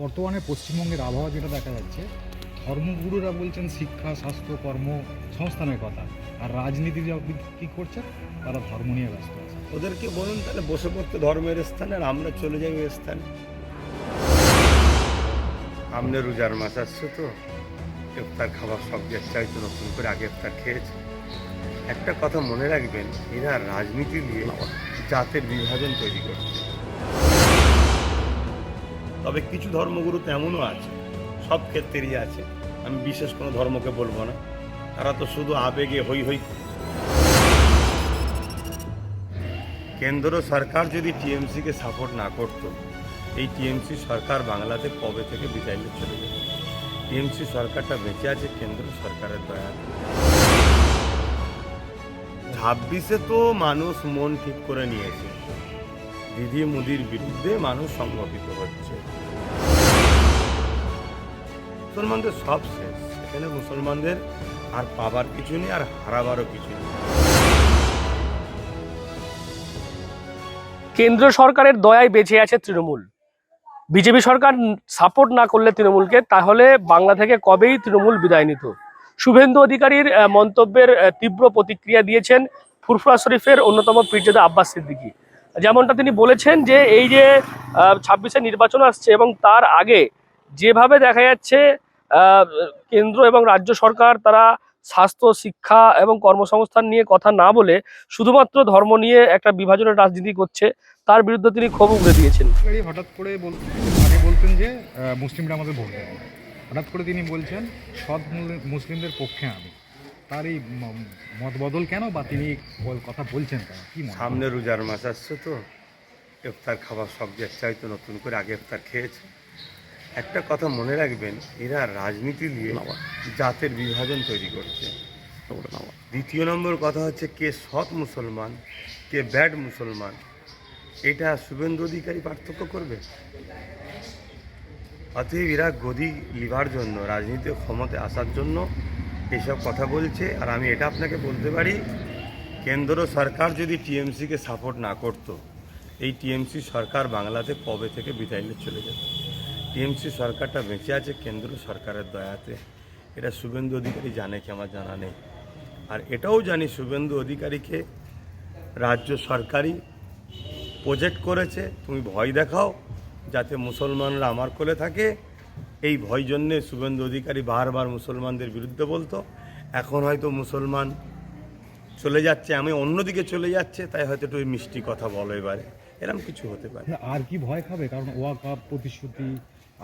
বর্তমানে পশ্চিমবঙ্গের আবহাওয়া যেটা দেখা যাচ্ছে ধর্মগুরুরা বলছেন শিক্ষা স্বাস্থ্য কর্ম সংস্থানের কথা। আর রাজনীতিরা কি করছে তারা ধর্ম নিয়ে ব্যস্ত আছে। ওদেরকে বলুন তাহলে বসে পড়তে ধর্মের স্থানে আর আমরা চলে যাই ওই স্থানে। সামনে রোজার মাস আসছে তো ইফতার খাবার সব চেষ্টা হয়তো নতুন করে আগে ইফতার খেয়েছে। একটা কথা মনে রাখবেন এরা রাজনীতি নিয়ে জাতের বিভাজন তৈরি করছে। তবে কিছু ধর্মগুরু তেমনও আছে, সব ক্ষেত্রেই আছে। আমি বিশেষ কোনো ধর্মকে বলব না। তারা তো শুধু আবেগে হই হই কেন্দ্র সরকার যদি টিএমসিকে সাপোর্ট না করতো, এই টিএমসি সরকার বাংলাতে কবে থেকে বিদায় চলে যেত টিএমসি সরকারটা বেঁচে আছে কেন্দ্র সরকারের দয়া ছাব্বিশে তো মানুষ মন ঠিক করে নিয়েছে। দিদি মোদির বিরুদ্ধে মানুষ সংগঠিত হচ্ছে। মুসলমানদের সব শেষ। এখানে মুসলমানদের আর পাবার কিছু নেই, আর হারাবারও কিছু নেই। কেন্দ্র সরকারের দয়ায় বেঁচে আছে তৃণমূল। বিজেপি সরকার সাপোর্ট না করলে তৃণমূলকে, তাহলে বাংলা থেকে কবেই তৃণমূল বিদায় নিত? শুভেন্দু অধিকারীর মন্তব্যের তীব্র প্রতিক্রিয়া দিয়েছেন ফুরফুরা শরীফের অন্যতম পীরজাদা আব্বাস সিদ্দিকী। যেমনটা তিনি বলেছেন যে, এই যে ছাব্বিশে নির্বাচন আসছে এবং তার আগে যেভাবে দেখা যাচ্ছে কেন্দ্র এবং রাজ্য সরকার তারা স্বাস্থ্য শিক্ষা এবং কর্মসংস্থান নিয়ে কথা না বলে শুধুমাত্র ধর্ম নিয়ে একটা বিভাজনের রাজনীতি করছে তার বিরুদ্ধে তিনি ক্ষোভ উগড়ে দিয়েছেন। হঠাৎ করে আগে বলতেন যে মুসলিমরা আমাদের ভোট দেবে হঠাৎ করে তিনি বলছেন সৎ মুসলিমদের পক্ষে আমি। তার এই মত বদল কেন বা তিনি কথা বলছেন কেন? কি সামনে রোজার মাস আসছে তো ইফতার খাবার সব চেষ্টা হয়তো নতুন করে আগে ইফতার খেয়েছে। একটা কথা মনে রাখবেন এরা রাজনীতি দিয়ে জাতের বিভাজন তৈরি করছে। দ্বিতীয় নম্বর কথা হচ্ছে কে সৎ মুসলমান কে ব্যাড মুসলমান। এটা শুভেন্দু অধিকারী পার্থক্য করবে? অতএব এরা গদি লিভার জন্য রাজনীতি ক্ষমতায় আসার জন্য এসব কথা বলছে। আর আমি এটা আপনাকে বলতে পারি কেন্দ্র সরকার যদি টিএমসিকে সাপোর্ট না করত এই টিএমসি সরকার বাংলাতে কবে থেকে বিদায় চলে যেত? টিএমসি সরকারটা বেঁচে আছে, কেন্দ্র সরকারের দয়াতে। এটা শুভেন্দু অধিকারী জানে কি আমার জানা নেই। আর এটাও জানি শুভেন্দু অধিকারীকে রাজ্য সরকারই প্রজেক্ট করেছে। তুমি ভয় দেখাও যাতে মুসলমানরা আমার কোলে থাকে। এই ভয় জন্যে শুভেন্দু অধিকারী বারবার মুসলমানদের বিরুদ্ধে বলতো, এখন হয়তো মুসলমান চলে যাচ্ছে, আমি অন্যদিকে চলে যাচ্ছে, তাই হয়তো একটু মিষ্টি কথা বলো এবারে। এরকম কিছু হতে পারে। আর কি ভয় খাবে? কারণ ওয়া কাপ প্রতিশ্রুতি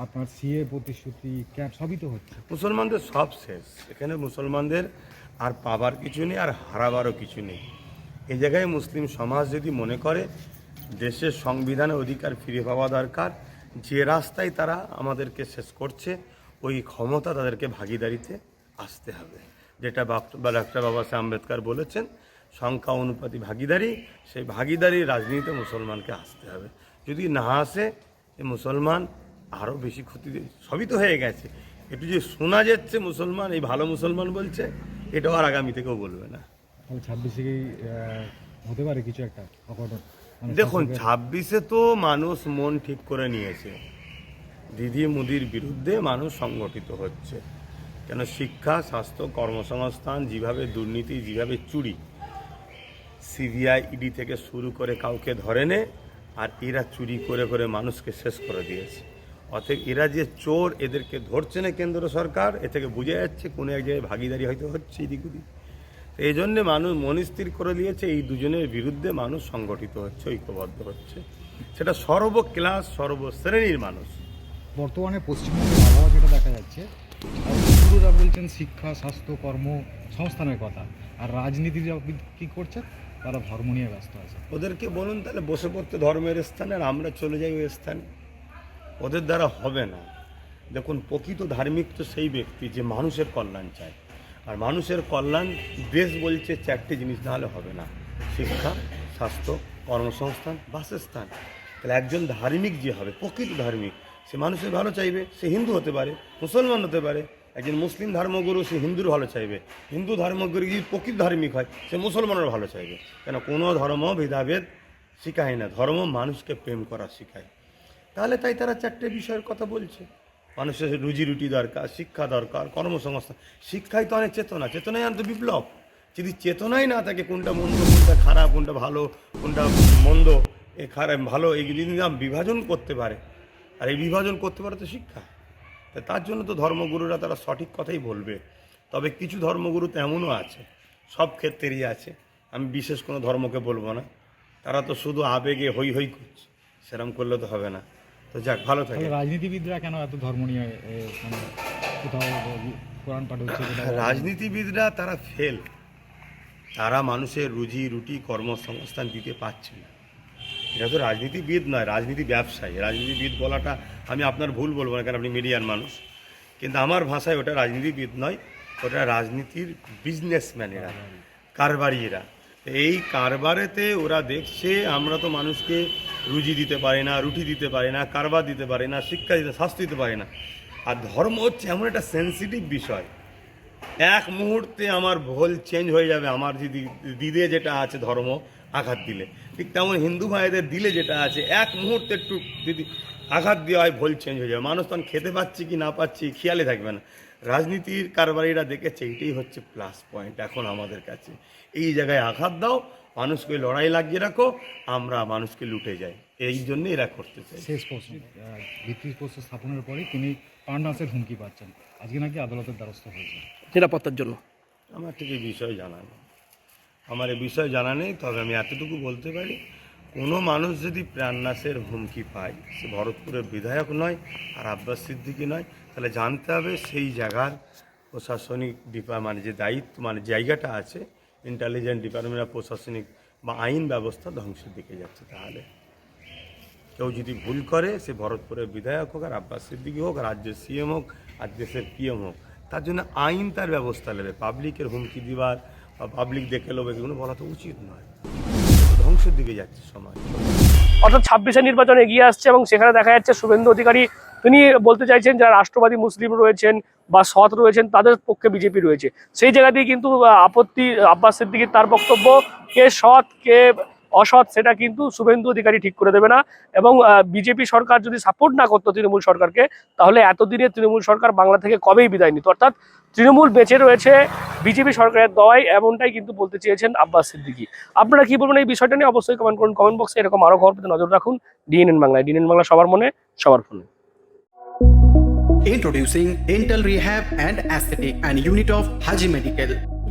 আপনার সিএ প্রতিশ্রুতি ক্যাব সবই তো হচ্ছে। মুসলমানদের সব শেষ। এখানে মুসলমানদের আর পাবার কিছু নেই আর হারাবারও কিছু নেই। এই জায়গায় মুসলিম সমাজ যদি মনে করে দেশের সংবিধানে অধিকার ফিরে পাওয়া দরকার যে রাস্তায় তারা আমাদেরকে শেষ করছে ওই ক্ষমতা তাদেরকে ভাগিদারিতে আসতে হবে। যেটা ডাক্তার বাবা সাহেব আম্বেদকর বলেছেন সংখ্যা অনুপাতি ভাগিদারি সেই ভাগিদারি রাজনীতিতে মুসলমানকে আসতে হবে। যদি না আসে মুসলমান আরও বেশি ক্ষতি দিয়ে- সবই তো হয়ে গেছে। একটু যে শোনা যাচ্ছে মুসলমান এই ভালো মুসলমান বলছে এটাও আর আগামী থেকেও বলবে না। ছাব্বিশে হতে পারে কিছু একটা অঘটন? মানে দেখুন ছাব্বিশে তো মানুষ মন ঠিক করে নিয়েছে। দিদি মোদির বিরুদ্ধে মানুষ সংগঠিত হচ্ছে। কেন শিক্ষা স্বাস্থ্য কর্মসংস্থান যেভাবে দুর্নীতি যেভাবে চুরি সিবিআই ইডি থেকে শুরু করে কাউকে ধরে নে, আর এরা চুরি করে করে মানুষকে শেষ করে দিয়েছে। অতএব এরা যে চোর এদেরকে ধরছে না কেন্দ্র সরকার, এ থেকে বুঝে যাচ্ছে কোনো এক জায়গায় ভাগিদারি হয়তো হচ্ছে এদিক ওদিক। তো এই জন্যে মানুষ মনস্থির করে দিয়েছে এই দুজনের বিরুদ্ধে মানুষ সংগঠিত হচ্ছে, ঐক্যবদ্ধ হচ্ছে। সেটা সর্ব ক্লাস সর্বশ্রেণীর মানুষ। বর্তমানে পশ্চিমবঙ্গের আবহাওয়া যেটা দেখা যাচ্ছে বলছেন শিক্ষা, স্বাস্থ্য, কর্ম, সংস্থানের কথা। আর রাজনীতিরা কি করছে তারা ধর্ম নিয়ে ব্যস্ত আছে। ওদেরকে বলুন তাহলে বসে পড়তে ধর্মের স্থানে আর আমরা চলে যাই ওই স্থানে। ওদের দ্বারা হবে না। দেখুন, প্রকৃত ধার্মিক তো সেই ব্যক্তি যে মানুষের কল্যাণ চায়। আর মানুষের কল্যাণ দেশ বলছে চারটি জিনিস, না হলে হবে না। শিক্ষা, স্বাস্থ্য, কর্মসংস্থান, বাসস্থান। তাহলে একজন ধার্মিক যে হবে, প্রকৃত ধার্মিক, সে মানুষের ভালো চাইবে, সে হিন্দু হতে পারে, মুসলমান হতে পারে একজন মুসলিম ধর্মগুরু, সে হিন্দুর ভালো চাইবে। হিন্দু ধর্মগুরু যদি প্রকৃত ধার্মিক হয়, সে মুসলমানের ভালো চাইবে। কেন? কোনো ধর্ম, ভেদাভেদ শেখায় না। ধর্ম মানুষকে প্রেম করা শেখায়। তাহলে তাই তারা চারটে বিষয়ের কথা বলছে। মানুষের রুজি রুটি দরকার, শিক্ষা দরকার, কর্মসংস্থান। শিক্ষাই তো অনেক চেতনা। চেতনাই আনতো বিপ্লব। যদি চেতনাই না থাকে, কোনটা মন্দ, কোনটা খারাপ, কোনটা ভালো, কোনটা মন্দ, এ খারাপ, ভালো এই যদি বিভাজন করতে পারে, আর এই বিভাজন করতে পারে তো শিক্ষা। তা তার জন্য তো ধর্মগুরুরা তারা সঠিক কথাই বলবে। তবে কিছু ধর্মগুরু তেমনও আছে সব ক্ষেত্রেই আছে। আমি বিশেষ কোনো ধর্মকে বলব না। তারা তো শুধু আবেগে হই হই করছে সেরম করলে তো হবে না। তো যাক ভালো থাকে। রাজনীতিবিদরা কেন এত ধর্ম নিয়ে মানে কোথাও কোরআন পাঠ হচ্ছে রাজনীতিবিদরা তারা ফেল তারা মানুষের রুজি রুটি কর্মসংস্থান দিতে পারছে না। এটা তো রাজনীতিবিদ নয়, রাজনীতি ব্যবসায়ী। রাজনীতিবিদ বলাটা আমি আপনার ভুল বলব না, কারণ আপনি মিডিয়ার মানুষ। কিন্তু আমার ভাষায় ওটা রাজনীতিবিদ নয়, ওটা রাজনীতির বিজনেসম্যান এরা কারবারি এরা এই কারবারেতে ওরা দেখছে, আমরা তো মানুষকে রুজি দিতে পারি না, রুটি দিতে পারি না, কারবার দিতে পারি না, শিক্ষা দিতে, শাস্তি দিতে পারি না। আর ধর্ম হচ্ছে এমন একটা সেন্সিটিভ বিষয়। এক মুহূর্তে আমার ভোল চেঞ্জ হয়ে যাবে, আমার যদি দিদে যেটা আছে ধর্ম আঘাত দিলে। ঠিক তেমন হিন্দু ভাইদের দিলে যেটা আছে এক মুহূর্তে একটু যদি আঘাত দেওয়া হয় ভোল চেঞ্জ হয়ে যাবে। মানুষ তখন খেতে পাচ্ছি কি না পাচ্ছি খেয়ালে থাকবে না। রাজনীতির কারবারিরা দেখেছে এইটাই হচ্ছে প্লাস পয়েন্ট এখন আমাদের কাছে। এই জায়গায় আঘাত দাও মানুষকে লড়াই লাগিয়ে রাখো আমরা মানুষকে লুটে যাই। এই জন্য এরা করতে চাই শেষ প্রশ্ন। আহ, ভিত্তিপ্রস্তর স্থাপনের পরে তিনি পান্ডাসের হুমকি পাচ্ছেন। আজকে নাকি আদালতের দ্বারস্থ হয়েছে নিরাপত্তার জন্য। আমার ঠিক এই বিষয় জানা নেই। আমার এই বিষয়ে জানা নেই, তবে আমি এতটুকু বলতে পারি, কোনো মানুষ যদি প্রাণনাশের হুমকি পায়, সে ভরতপুরের বিধায়ক নয়, আর আব্বাস সিদ্দিকি নয়, তাহলে জানতে হবে সেই জায়গার প্রশাসনিক ডিপা মানে যে দায়িত্ব মানে জায়গাটা আছে ইন্টেলিজেন্ট ডিপার্টমেন্ট অফ প্রশাসনিক বা আইন ব্যবস্থা ধ্বংসের দিকে যাচ্ছে তাহলে। কেউ যদি ভুল করে, সে ভরতপুরের বিধায়ক হোক, আর আব্বাস সিদ্দিকি হোক, রাজ্যের সিএম হোক, আর দেশের পিএম হোক, তার জন্য আইন তার ব্যবস্থা নেবে পাবলিকের হুমকি দিবার পাবলিক দেখে লোক এগুলো বলা তো উচিত নয়। ধ্বংসের দিকে যাচ্ছে সমাজ। অর্থাৎ ছাব্বিশে নির্বাচন এগিয়ে আসছে এবং সেখানে দেখা যাচ্ছে শুভেন্দু অধিকারী, তিনি বলতে চাইছেন যারা রাষ্ট্রবাদী মুসলিম রয়েছেন বা সৎ রয়েছেন, তাদের পক্ষে বিজেপি রয়েছে। সেই জায়গা দিয়ে কিন্তু আপত্তি, আব্বাস সিদ্দিকির তার বক্তব্য, কে সৎ, কে অসৎ, সেটা কিন্তু শুভেন্দু অধিকারী ঠিক করে দেবে না। এবং বিজেপি সরকার যদি সাপোর্ট না করতো তৃণমূল সরকারকে, তাহলে এতদিনে তৃণমূল সরকার বাংলা থেকে কবেই বিদায় নিত? অর্থাৎ তৃণমূল বেঁচে রয়েছে, বিজেপি সরকারের দওয়ায় এমনটাই কিন্তু বলতে চেয়েছেন আব্বাস সিদ্দিকি। আপনারা কি বলবেন এই বিষয়টা নিয়ে? অবশ্যই কমেন্ট করুন কমেন্ট বক্সে এরকম আরও খবর পেতে নজর রাখুন। ডিএনএন বাংলায়। ডিএনএন বাংলা সবার মনে, সবার ফোনে। Introducing Dental Rehab and Aesthetic and Unit of Haji Medical.